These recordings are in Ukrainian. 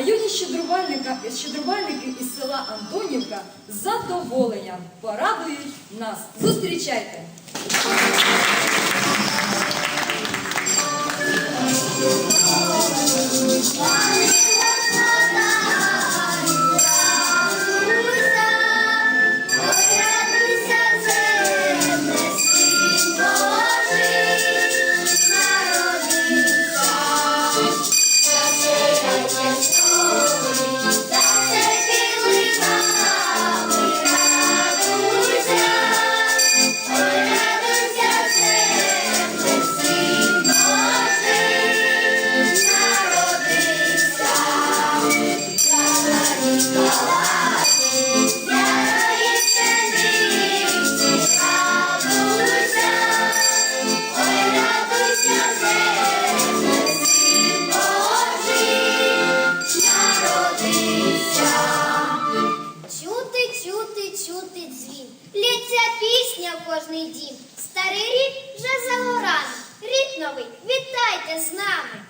А юні щедрувальники із села Антонівка з задоволенням порадують нас. Зустрічайте! Чути, кожний дім. Старий рік вже за горами. Рік новий, вітайте з нами.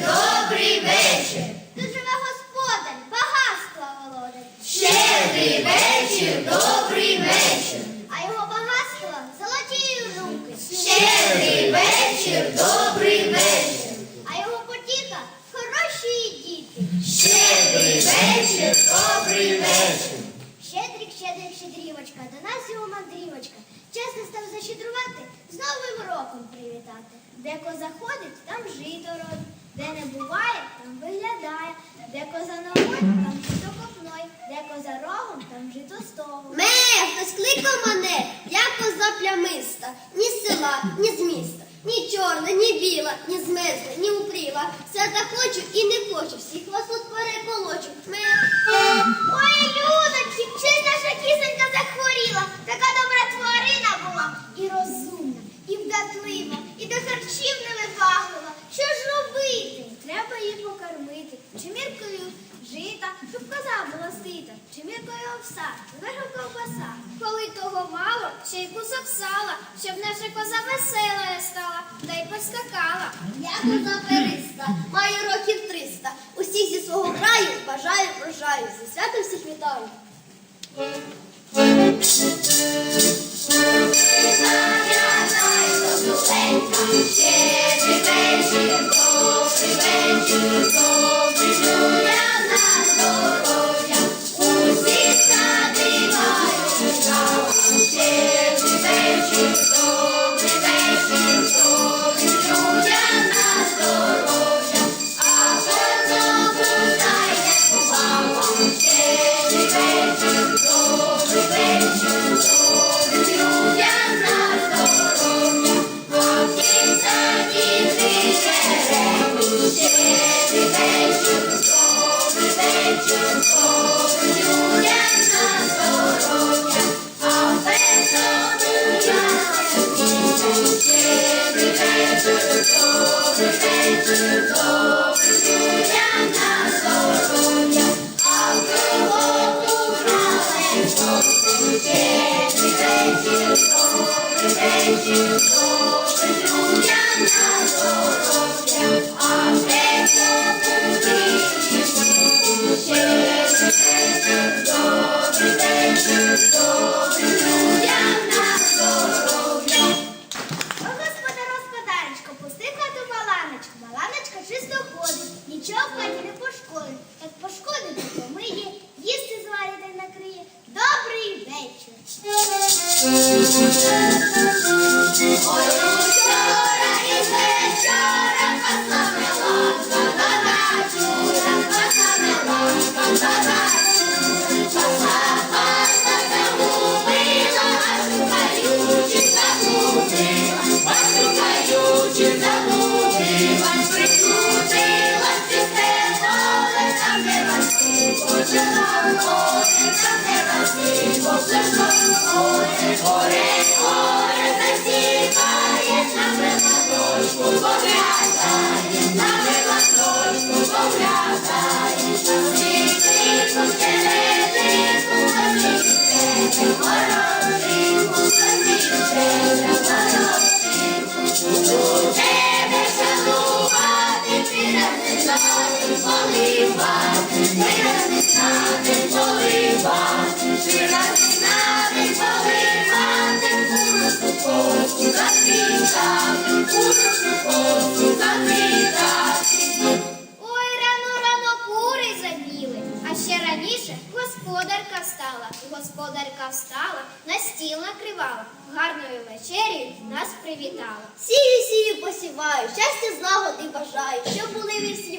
Добрий вечір. Тут живе господар, багатства володар. Щедрий вечір, добрий вечір. А його багатство золоті руки. Щедрий вечір, добрий вечір. А його потіка хороші діти. Щедрий вечір, добрий вечір. Щедрик, щедрик, щедрівочка, до нас його мандрівочка. Час настав защедрувати, з Новим роком привітати. Де коза ходить, там жито родить. Де не буває, там виглядає. Де коза ногой, там жито копной. Де коза рогом, там жито стогом. Ме, хтось кликав мене, я коза плямиста, ні з села, ні з міста, ні чорна, ні біла, ні змерзла, ні упріла. Свята хочу і не хочу, всіх вас була сита. Чиміркою овса, зверху ковбаса. Коли того мало, ще й кусок сала, щоб наша коза веселая стала, та й поскакала. Я коза периста, маю років триста. Усіх зі свого краю бажаю врожаю. Зі святом всіх вітаю. Щедрий вечір, добрий вечір, добрий людям на здоров'я. Добрий вечір, Just a засікає, на дочку поглядає, на дочку поглядає, Ой, рано рано кури забіли, а ще раніше господарка встала. Господарка встала, на стіл накривала, гарною вечерю нас привітала. Сію, сію посіваю, щастя злагоди бажаю, щоб були ви всі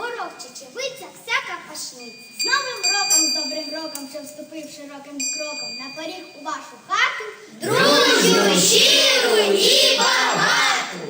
горох, чечевиця, всяка пашниця. З новим роком, з добрим роком, що вступив широким кроком на поріг у вашу хату. Друзю, щиру і багату.